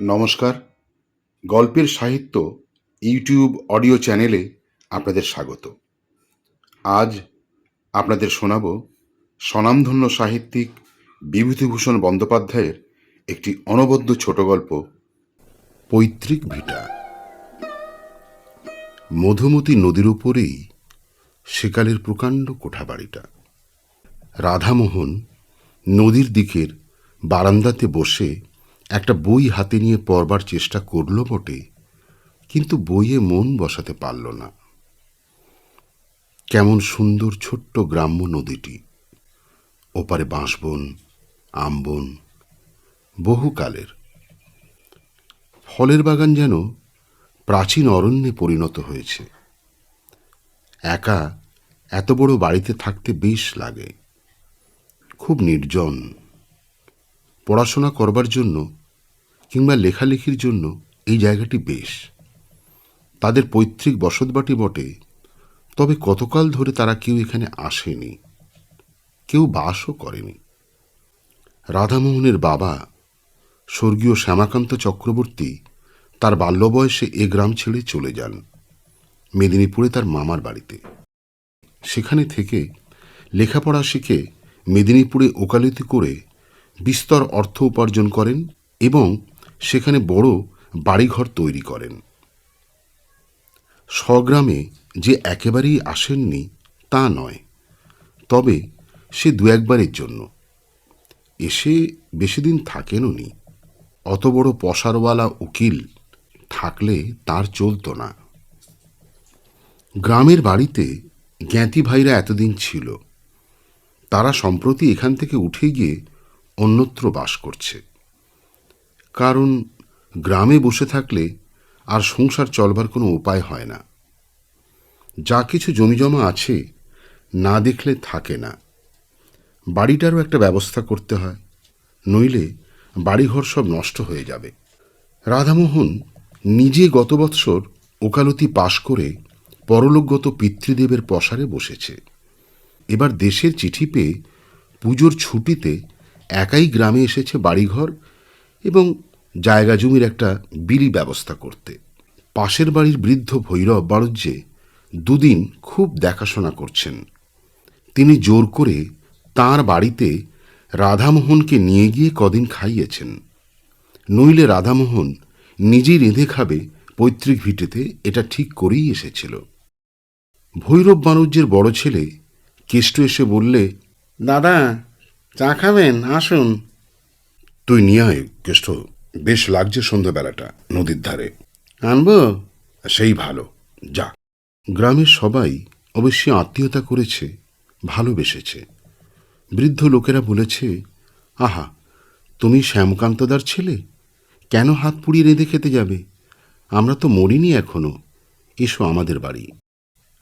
নমস্কার। গল্পের সাহিত্য ইউটিউব অডিও চ্যানেলে আপনাদের স্বাগত। আজ আপনাদের শোনাব স্বনামধন্য সাহিত্যিক বিভূতিভূষণ বন্দ্যোপাধ্যায়ের একটি অনবদ্য ছোট গল্প, পৈতৃক ভিটা। মধুমতি নদীর উপরেই সেকালের প্রকাণ্ড কোঠাবাড়িটা। রাধামোহন নদীর দিকের বারান্দাতে বসে একটা বই হাতে নিয়ে পড়বার চেষ্টা করল বটে, কিন্তু বইয়ে মন বসাতে পারল না। কেমন সুন্দর ছোট্ট গ্রাম্য নদীটি, ওপারে বাঁশবন, আমবন, বহুকালের। ফলের বাগান যেন প্রাচীন অরণ্যে পরিণত হয়েছে। একা এত বড় বাড়িতে থাকতে বেশ লাগে। খুব নির্জন। পড়াশোনা করবার জন্য কিংবা লেখালেখির জন্য এই জায়গাটি বেশ। তাদের পৈতৃক বসতবাটি বটে, তবে কতকাল ধরে তারা কেউ এখানে আসেনি, কেউ বাসও করেনি। রাধামোহনের বাবা, স্বর্গীয় শ্যামাকান্ত চক্রবর্তী, তার বাল্যবয়সে এ গ্রাম ছেড়ে চলে যান, মেদিনীপুরে তার মামার বাড়িতে। সেখানে থেকে লেখাপড়া শিখে মেদিনীপুরে ওকালতি করে বিস্তর অর্থ উপার্জন করেন এবং সেখানে বড় বাড়িঘর তৈরি করেন। স্বগ্রামে যে একেবারেই আসেননি, তা নয়। তবে সে দু একবারের জন্য। এসে বেশি দিন থাকেনও নি অত বড় পসারওয়ালা উকিল থাকলে তার চলতো না। গ্রামের বাড়িতে জ্ঞাতি ভাইরা এতদিন ছিল। তারা সম্প্রতি এখান থেকে উঠে গিয়ে অন্যত্র বাস করছে। কারণ গ্রামে বসে থাকলে আর সংসার চলবার কোনো উপায় হয় না। যা কিছু জমিজমা আছে, না দেখলে থাকে না। বাড়িটারও একটা ব্যবস্থা করতে হয়, নইলে বাড়িঘর সব নষ্ট হয়ে যাবে। রাধামোহন নিজে গত বৎসর ওকালতি পাশ করে পরলোকগত পিতৃদেবের পসারে বসেছে। এবার দেশের চিঠি পেয়ে পুজোর ছুটিতে একাই গ্রামে এসেছে বাড়িঘর এবং জায়গা জমির একটা বিলি ব্যবস্থা করতে। পাশের বাড়ির বৃদ্ধ ভৈরব বাণিজ্যে দুদিন খুব দেখাশোনা করছেন। তিনি জোর করে তার বাড়িতে রাধামোহনকে নিয়ে গিয়ে কদিন খাইয়েছেন। নইলে রাধামোহন নিজেই রেঁধে খাবে পৈতৃক ভিটেতে, এটা ঠিক করেই এসেছিল। ভৈরব বাণুজ্যের বড় ছেলে কেষ্ট এসে বললে, দাদা, চা খাবেন? আসুন। তুই নিয়ে আয় কেষ্ট। বেশ লাগছে সন্ধ্যাবেলাটা নদীর ধারে। আনব? সেই ভালো। যা। গ্রামের সবাই অবশ্যই আত্মীয়তা করেছে, ভালোবেসেছে। বৃদ্ধ লোকেরা বলেছে, আহা, তুমি শ্যামকান্তদার ছেলে? কেন হাত পুড়িয়ে রেঁধে খেতে যাবে? আমরা তো মরিনি এখনও। এসো আমাদের বাড়ি।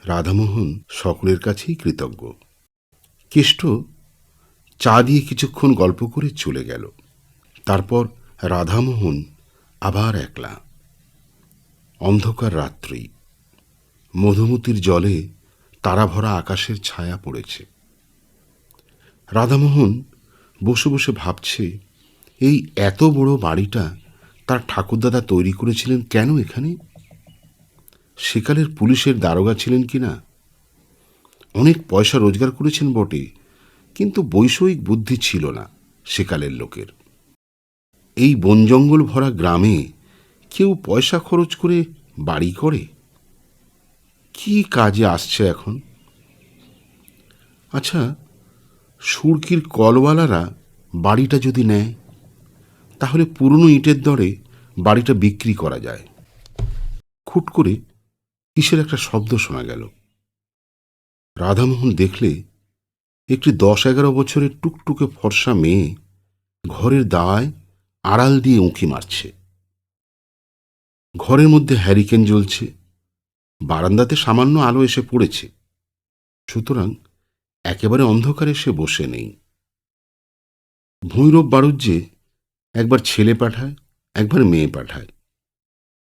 রাধামোহন সকলের কাছেই কৃতজ্ঞ। কেষ্ট চা দিয়ে কিছুক্ষণ গল্প করে চলে গেল। তারপর রাধামোহন আবার একলা। অন্ধকার রাত্রি। মধুমতির জলে তারা ভরা আকাশের ছায়া পড়েছে। রাধামোহন বসে বসে ভাবছে, এই এত বড় বাড়িটা তার ঠাকুরদাদা তৈরি করেছিলেন কেন এখানে? সেকালের পুলিশের দারোগা ছিলেন কি না? অনেক পয়সা রোজগার করেছেন বটে, কিন্তু বৈষয়িক বুদ্ধি ছিল না সেকালের লোকের। এই বন জঙ্গল ভরা গ্রামে কেউ পয়সা খরচ করে বাড়ি করে? কি কাজে আসছে এখন? আচ্ছা সুরকির কলওয়ালারা বাড়িটা যদি নেয়, তাহলে পুরনো ইটের দরে বাড়িটা বিক্রি করা যায়। খুট করে কিসের একটা শব্দ শোনা গেল। রাধামোহন দেখলে একটি দশ এগারো বছরের টুকটুকে ফর্সা মেয়ে ঘরের দাওয়ায় আড়াল দিয়ে উঁকি মারছে। ঘরের মধ্যে হ্যারিকেন জ্বলছে, বারান্দাতে সামান্য আলো এসে পড়েছে। সুতরাং একেবারে অন্ধকারে সে বসে নেই। ভৈরব বাড়ুজ্যে একবার ছেলে পাঠায়, একবার মেয়ে পাঠায়।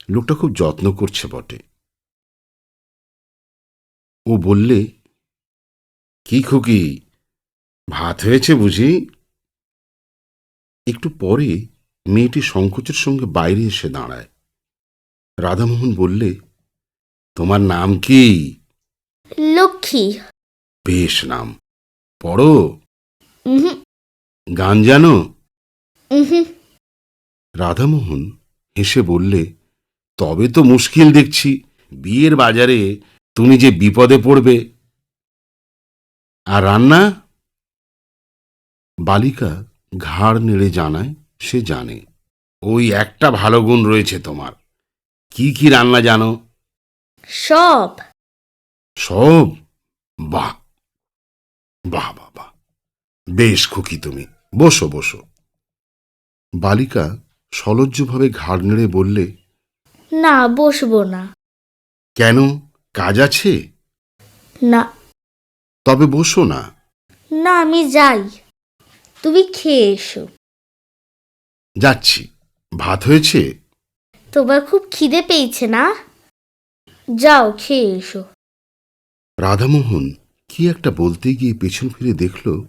লোকটা খুব যত্ন করছে বটে। ও বললে, কি খুকি, ভাত হয়েছে বুঝি? একটু পরে মেয়েটি সংকোচের সঙ্গে বাইরে এসে দাঁড়ায়। রাধামোহন বললে তোমার নাম কি? লক্ষ্মী। বেশ নাম। পড়ো। গান জানো? রাধামোহন হেসে বললে তবে তো মুশকিল দেখছি বিয়ের বাজারে তুমি যে বিপদে পড়বে। আর রান্না? বালিকা ঘাড় নেড়ে জানায় সে জানে। ওই একটা ভালো গুণ রয়েছে তোমার। কি কি রান্না জানো? সব। সব? বাহ। বাহ বাহ বাহ। বেশ খুকি তুমি। বসো বসো। বালিকা সলজ্জভাবে ঘাড় নেড়ে বললে না বসবো না। কেন? কাজ আছে? না। তবে বসো না। না আমি যাই। তুমি খেয়ে এসো। যাচ্ছি। ভাত হয়েছে? তোমার খুব খিদে পেয়েছে না? যাও খেয়ে এসো। রাধামোহন কি একটা বলতে গিয়ে পেছন ফিরে দেখল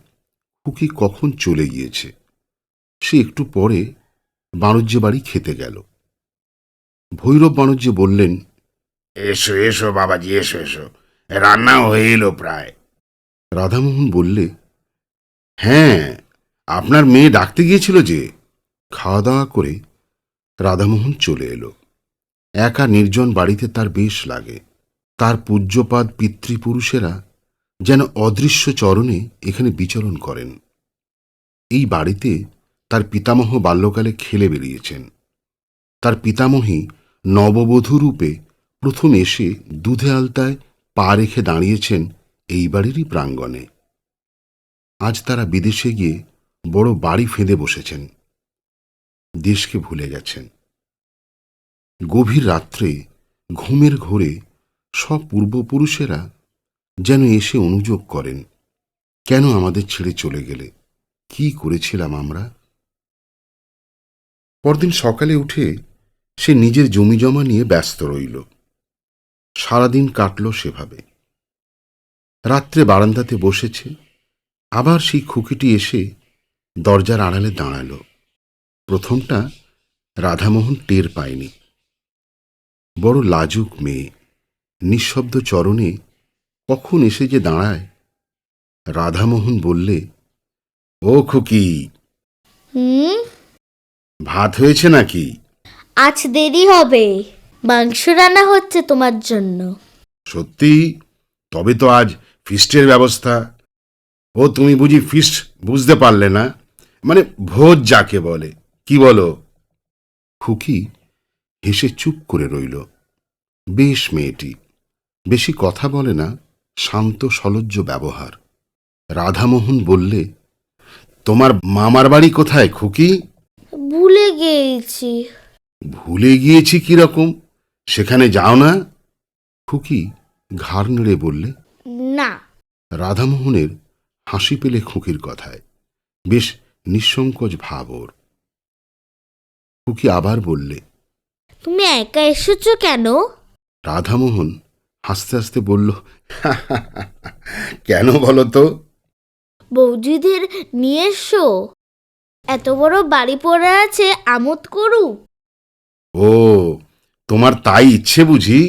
খুকি কখন চলে গিয়েছে। সে একটু পরে বাণিজ্য বাড়ি খেতে গেল। ভৈরব বাণিজ্য বললেন এসো এসো বাবাজি এসো এসো। রান্না হয়ে এলো প্রায়। রাধামোহন বললে হ্যাঁ আপনার মেয়ে ডাকতে গিয়েছিল যে। খাওয়া দাওয়া করে রাধামোহন চলে এলো। একা নির্জন বাড়িতে তার বেশ লাগে। তার পূজ্যপাদ পিতৃপুরুষেরা যেন অদৃশ্য চরণে এখানে বিচরণ করেন। এই বাড়িতে তার পিতামহ বাল্যকালে খেলে বেরিয়েছেন। তার পিতামহী নববধূ রূপে প্রথম এসে দুধে আলতায় পা রেখে দাঁড়িয়েছেন এই বাড়িরই প্রাঙ্গণে। আজ তারা বিদেশে গিয়ে বড় বাড়ি ফেঁদে বসেছেন। দেশকে ভুলে গেছেন। গভীর রাত্রে ঘুমের ঘোরে সব পূর্বপুরুষেরা যেন এসে অনুযোগ করেন, কেন আমাদের ছেড়ে চলে গেলে? কি করেছিলাম আমরা? পরদিন সকালে উঠে সে নিজের জমি জমা নিয়ে ব্যস্ত রইল। সারাদিন কাটল সেভাবে। রাত্রে বারান্দাতে বসেছে, আবার সেই খুকিটি এসে দরজার আড়ালে দাঁড়াল। প্রথমটা রাধামোহন টের পায়নি। বড় লাজুক মেয়ে নিঃশব্দ চরণে কখন এসে যে দাঁড়ায়? রাধামোহন বললে ও খুকি হুম? ভাত হয়েছে নাকি? আজ দেরি হবে মাংস রান্না হচ্ছে তোমার জন্য। সত্যি? তবে তো আজ ফিস্টের ব্যবস্থা। ও তুমি বুঝি ফিস্ট বুঝতে পারলে না? মানে ভোজ যাকে বলে। কি বলো? খুকি হেসে চুপ করে রইল। বেশ মেয়েটি বেশি কথা বলে না শান্ত সলজ্জ ব্যবহার। রাধামোহন বললে তোমার মামার বাড়ি কোথায় খুকি? ভুলে গিয়েছি। ভুলে গিয়েছি কীরকম সেখানে যাও না। খুকি ঘাড় নেড়ে বললে না। রাধামোহনের হাসি পেলে খুকির কথায়। বেশ নিঃসংকোচ ভাব ওর। খুকি আবার বললে তুমি একা এসেছ কেন? রাধামোহন হাসতে হাসতে বলল কেন বলো তো? বৌদিদের নিয়ে এসো। এত বড় বাড়ি পড়ে আছে আমোদ করুক ও তোমার তাই ইচ্ছে বুঝি?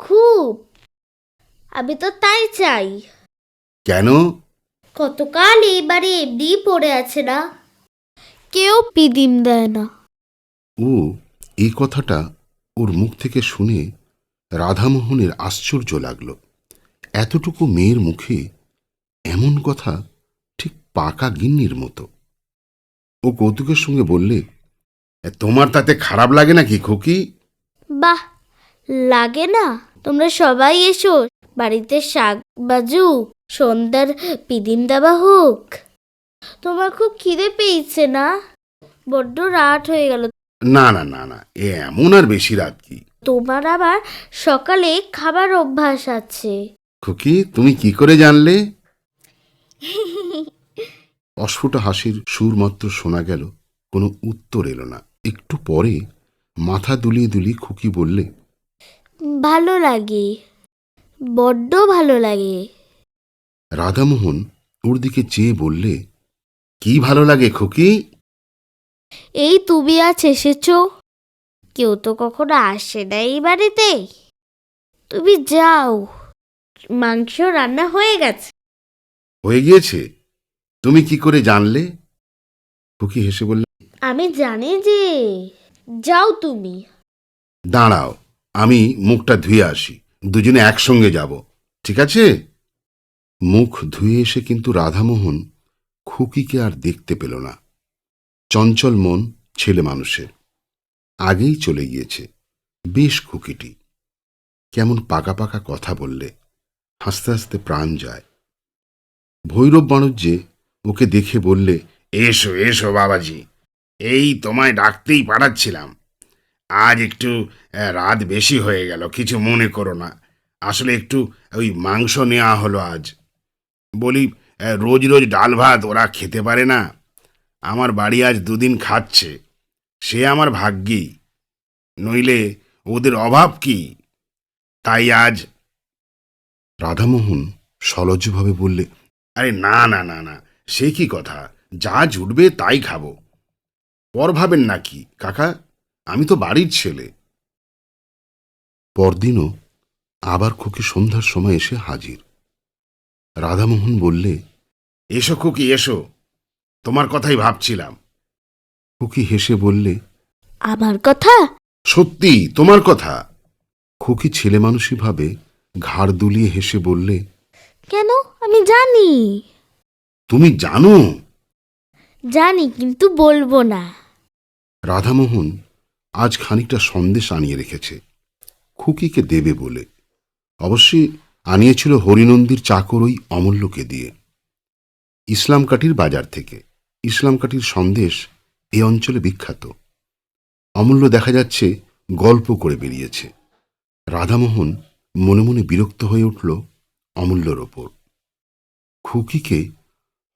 খুব। আমি তো তাই চাই। কেন? কতকাল এই বাড়ি এমনি পড়ে আছে না। কেউ পিদিম দেয় না। ও, এই কথাটা ওর মুখ থেকে শুনে রাধামোহনের আশ্চর্য লাগল। এতটুকু মেয়ের মুখে এমন কথা ঠিক পাকা গিন্নির মতো। ও কৌতুকের সঙ্গে বললে, তোমার তাতে খারাপ লাগে নাকি খুকি? বাহ, লাগে না। তোমরা সবাই এসো। বাড়িতে শাক বাজু সন্ধ্যার পিদিম দেওয়া হোক। তোমার খুব খিদে পেয়েছে না? বড্ড রাত হয়ে গেল না না না না এ এমন আর বেশি রাত কি? তোমার আবার সকালে খাবার অভ্যাস আছে। খুকি তুমি কি করে জানলে? অস্ফুট হাসির সুর মাত্র শোনা গেল কোনো উত্তর এলো না। একটু পরে মাথা দুলিয়ে দুলিয়ে খুকি বললে ভালো লাগে বড্ড ভালো লাগে। রাধামোহন ওর দিকে চেয়ে বললে কি ভালো লাগে খুকি? এই তুমি আজ এসেছ? কেউ তো কখনো আসে না এই বাড়িতে। তুমি যাও। মাংস রান্না হয়ে গেছে। হয়ে গিয়েছে? তুমি কি করে জানলে? খুকি হেসে বললে আমি জানি যে যাও তুমি। দাঁড়াও আমি মুখটা ধুয়ে আসি। দুজনে একসঙ্গে যাব ঠিক আছে? মুখ ধুয়ে এসে কিন্তু রাধামোহন খুকিকে আর দেখতে পেল না। চঞ্চল মন ছেলে মানুষের। আগেই চলে গিয়েছে। বেশ খুকিটি। কেমন পাকা পাকা কথা বললে, হাসতে হাসতে প্রাণ যায়। ভৈরব বাণুজ্যে ওকে দেখে বললে, এসো এসো বাবাজি। এই তোমায় ডাকতেই পাঠাচ্ছিলাম। আজ একটু রাত বেশি হয়ে গেল, কিছু মনে করো না। আসলে একটু, ওই মাংস নেওয়া হলো আজ। বলি রোজ রোজ ডাল ভাত ওরা খেতে পারে না? আমার বাড়ি আজ দুদিন খাচ্ছে। সে আমার ভাগ্যি। নইলে ওদের অভাব কি? তাই আজ রাধামোহন সলজ্জভাবে বললে আরে না না না না সে কি কথা? যা জুটবে তাই খাব। পর ভাবেন নাকি কাকা আমি তো বাড়ির ছেলে। পরদিনও আবার খুকি সন্ধ্যার সময় এসে হাজির। রাধামোহন বললে এসো খুকি এসো। তোমার কথাই ভাবছিলাম। খুকি হেসে বললে আমার কথা? সত্যি তোমার কথা। খুকি ছেলে মানুষই ভাবে ঘাড় দুলিয়ে হেসে বললে কেন? আমি জানি। তুমি জানো? জানি কিন্তু বলব না। রাধামোহন আজ খানিকটা সন্দেশ আনিয়ে রেখেছে। খুকিকে দেবে বলে। অবশ্যই আনিয়েছিল হরিনন্দীর চাকর ওই অমূল্যকে দিয়ে। ইসলামকাঠির বাজার থেকে। ইসলামকাঠির সন্দেশ এ অঞ্চলে বিখ্যাত। অমূল্য দেখা যাচ্ছে, গল্প করে বেরিয়েছে। রাধামোহন মনে মনে বিরক্ত হয়ে উঠল অমূল্যর ওপর। খুকিকে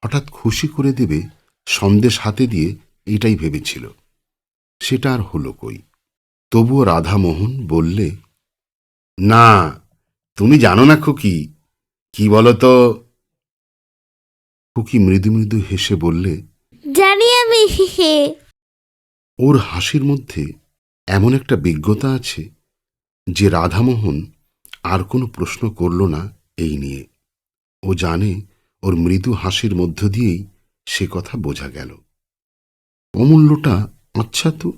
হঠাৎ খুশি করে দেবে সন্দেশ হাতে দিয়ে এটাই ভেবেছিল। সেটা আর হলো কই? তবুও রাধামোহন বললে, না, তুমি জানো না খুকি, কি বলো তো খুকি মৃদু মৃদু হেসে বললে ওর হাসির মধ্যে এমন একটা বিজ্ঞতা আছে যে রাধামোহন আর কোনো প্রশ্ন করল না এই নিয়ে। ও জানে ওর মৃদু হাসির মধ্য দিয়েই সে কথা বোঝা গেল। অমূল্যটা আচ্ছা তো?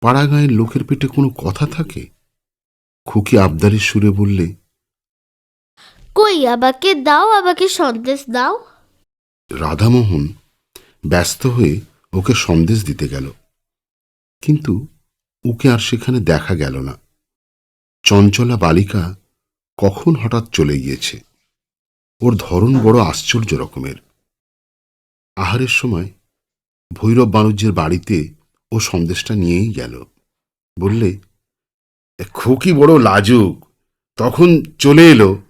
পাড়াগাঁয়ের লোকের পেটে কোনো কথা থাকে? খুকি আবদারের সুরে বললে কই আমাকে দাও আবাকে সন্দেশ দাও। রাধামোহন ব্যস্ত হয়ে ওকে সন্দেশ দিতে গেল। কিন্তু ওকে আর সেখানে দেখা গেল না। চঞ্চলা বালিকা কখন হঠাৎ চলে গিয়েছে? ওর ধরন বড় আশ্চর্য রকমের। আহারের সময় ভৈরব বাণুজ্যের বাড়িতে ও সন্দেশটা নিয়েই গেল। বললে খুকি বড় লাজুক। তখন চলে এলো।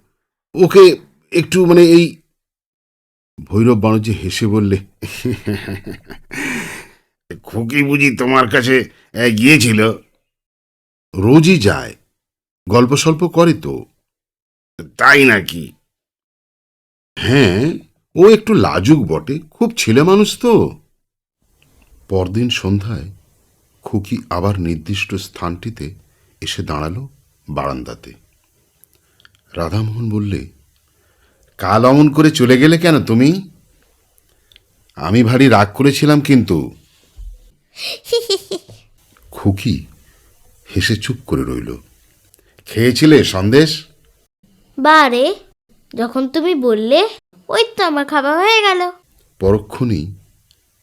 ওকে একটু মানে এই ভৈরব বাণুজ্য হেসে বললে খুকি বুঝি তোমার কাছে গিয়েছিল? রোজই যায়। গল্প সল্প করে তো। তাই নাকি? হ্যাঁ ও একটু লাজুক বটে খুব ছেলে মানুষ তো। পরদিন সন্ধ্যায় খুকি আবার নির্দিষ্ট স্থানটিতে এসে দাঁড়াল বারান্দাতে। রাধামোহন বললে কাল অমন করে চলে গেলে কেন তুমি? আমি ভারী রাগ করেছিলাম কিন্তু খুকি হেসে চুপ করে রইল। খেয়েছিলে সন্দেশ? বারে যখন তুমি বললে ওই তো আমার খাবার হয়ে গেল। পরক্ষণেই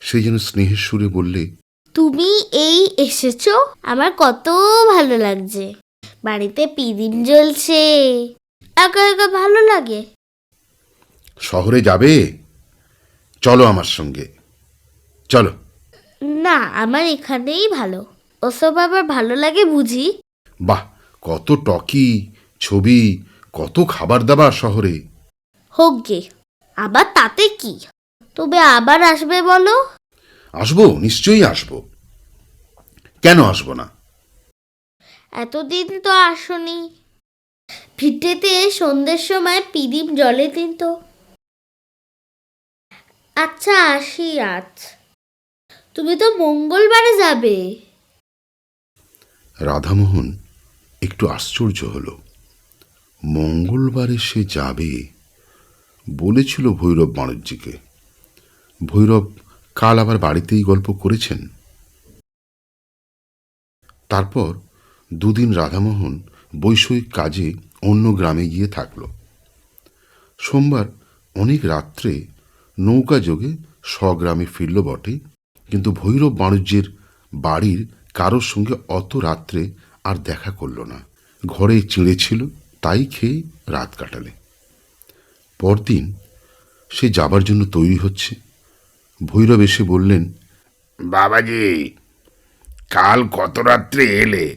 সে যেন স্নেহের সুরে বললে তুমি এই এসেছ আমার কত ভালো লাগছে। বাড়িতে পিদিম জ্বলছে একা একা ভালো লাগে। শহরে যাবে? চলো আমার সঙ্গে। চলো। না আমার এখানেই ভালো। ওসব আবার ভালো লাগে বুঝি? বাহ কত টকি ছবি কত খাবার দাবার শহরে। হোক গে আবার তাতে কি? তবে আবার আসবে বলো? আসব নিশ্চয়ই আসব। কেন আসব না? এতদিন তো আসনি। ভিটেতে সন্ধ্যের সময় পিদিম জলে দিন তো আচ্ছা আসি আজ। তুমি তো মঙ্গলবারে যাবে। রাধামোহন একটু আশ্চর্য হল। মঙ্গলবারে সে যাবে বলেছিল ভৈরব বাণিজ্যকে। ভৈরব কাল আবার বাড়িতেই গল্প করেছেন। তারপর দুদিন রাধামোহন বৈষয়িক কাজে অন্য গ্রামে গিয়ে থাকল। সোমবার অনেক রাত্রে নৌকা যোগে স্বগ্রামে ফিরল বটে। কিন্তু ভৈরব বাণিজ্যের বাড়ির কারোর সঙ্গে অত রাত্রে আর দেখা করল না। ঘরে চিঁড়ে ছিল, তাই খেয়ে রাত কাটালে। পরদিন সে যাবার জন্য তৈরি হচ্ছে। ভৈরব এসে বললেন, বাবাজি, কাল কত রাত্রে এলে,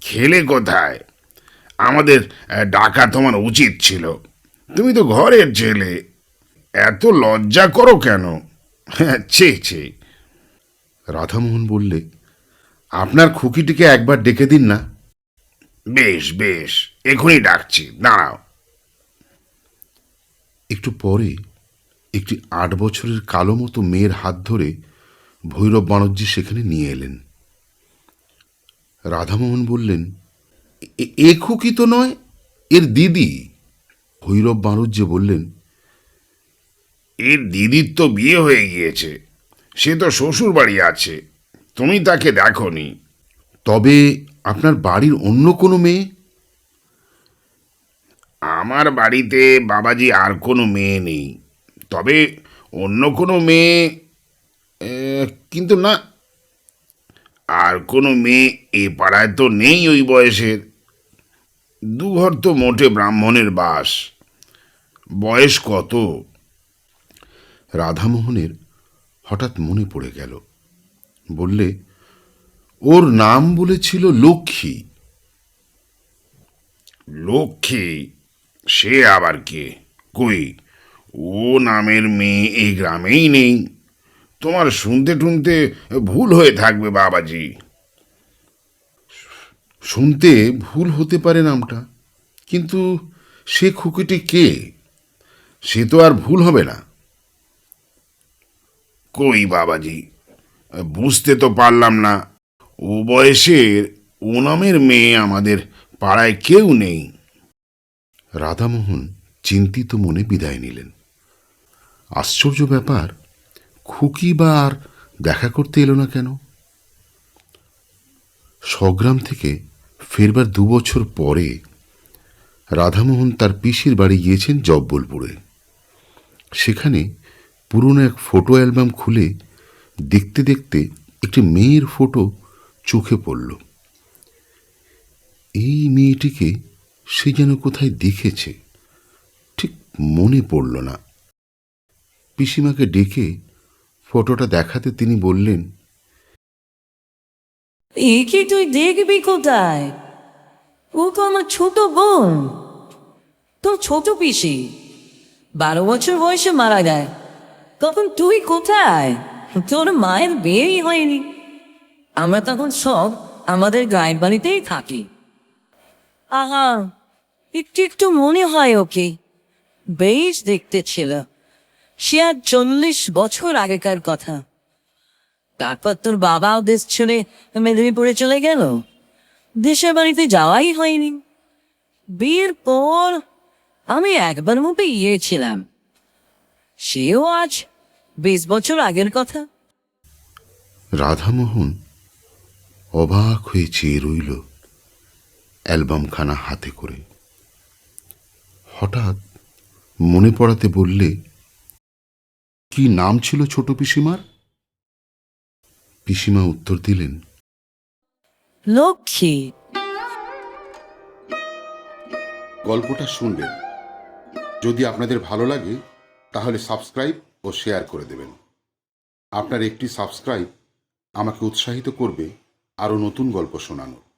খেলে কোথায়? আমাদের ডাকা তোমার উচিত ছিল। তুমি তো ঘরের ছেলে। এত লজ্জা করো কেন? ছে ছে রাধামোহন বললে আপনার খুকিটিকে একবার ডেকে দিন না। বেশ বেশ এখনই ডাকছি দাঁড়াও। একটু পরে একটি আট বছরের কালো মতো মেয়ের হাত ধরে ভৈরব বাণজ্যী সেখানে নিয়ে এলেন। রাধামোহন বললেন "এ- খুকি তো নয় এর দিদি। ভৈরব বাণজ্যে বললেন এর দিদির তো বিয়ে হয়ে গিয়েছে। সে তো শ্বশুর বাড়ি আছে। তুমি তাকে দেখনি। তবে আপনার বাড়ির অন্য কোনো মেয়ে? আমার বাড়িতে বাবাজি আর কোনো মেয়ে নেই। তবে অন্য কোনো মেয়ে কিন্তু না, আর কোনো মেয়ে এ পাড়ায় তো নেই ওই বয়সের। দুঘর তো মোটে ব্রাহ্মণের বাস। বয়স কত? রাধামোহনের হঠাৎ মনে পড়ে গেল। বললে, ওর নাম বলেছিল লক্ষ্মী। লক্ষ্মী? সে আবার কে? কই? ও নামের মেয়ে এই গ্রামেই নেই। তোমার শুনতে টুনতে ভুল হয়ে থাকবে বাবাজি। শুনতে ভুল হতে পারে নামটা, কিন্তু সে খুকিটি কে? সে তো আর ভুল হবে না। কই বাবাজি? বুঝতে তো পারলাম না। ও বয়সের ও নামের মেয়ে আমাদের পাড়ায় কেউ নেই। রাধামোহন চিন্তিত মনে বিদায় নিলেন। আশ্চর্য ব্যাপার, খুকি বা আর দেখা করতে এলো না কেন? স্বগ্রাম থেকে ফেরবার দু বছর পরে রাধামোহন তার পিসির বাড়ি গিয়েছেন জব্বলপুরে। সেখানে পুরনো এক ফটো অ্যালবাম খুলে দেখতে দেখতে একটি মেয়ের ফটো চোখে পড়ল। এই মেয়েটিকে সে যেন কোথায় দেখেছে, ঠিক মনে পড়ল না। পিসিমাকে ডেকে ফটোটা দেখাতে তিনি বললেন একে তুই দেখবি কোথায়? ও তো আমার ছোট বোন। তোর ছোট পিসি। বারো বছর বয়সে মারা যায়। তখন তুই কোথায়? তোর মায়ের বিয়েই হয়নি। আমরা তখন সব আমাদের গায়ের বাড়িতেই থাকি। আহা, একটু একটু মনে হয় ওকে। বেশ দেখতে ছিল। সে আর চল্লিশ বছর আগেকার কথা। তারপর তোর বাবাও দেশ ছেড়ে মেদিনীপুরে চলে গেল। দেশের বাড়িতে যাওয়াই হয়নি। বিয়ের পর আমি একবার মুখে গিয়েছিলাম। সেও আজ বিশ বছর আগের কথা। রাধামোহন অবাক হয়ে চেয়ে রইল অ্যালবামখানা হাতে করে। হঠাৎ মনে পড়াতে বললে কি নাম ছিল ছোট পিসিমার? পিসিমা উত্তর দিলেন লক্ষ্মী। গল্পটা শুনলেন। যদি আপনাদের ভালো লাগে তাহলে সাবস্ক্রাইব ও শেয়ার করে দেবেন। আপনার একটি সাবস্ক্রাইব আমাকে উৎসাহিত করবে আরও নতুন গল্প শোনানোর।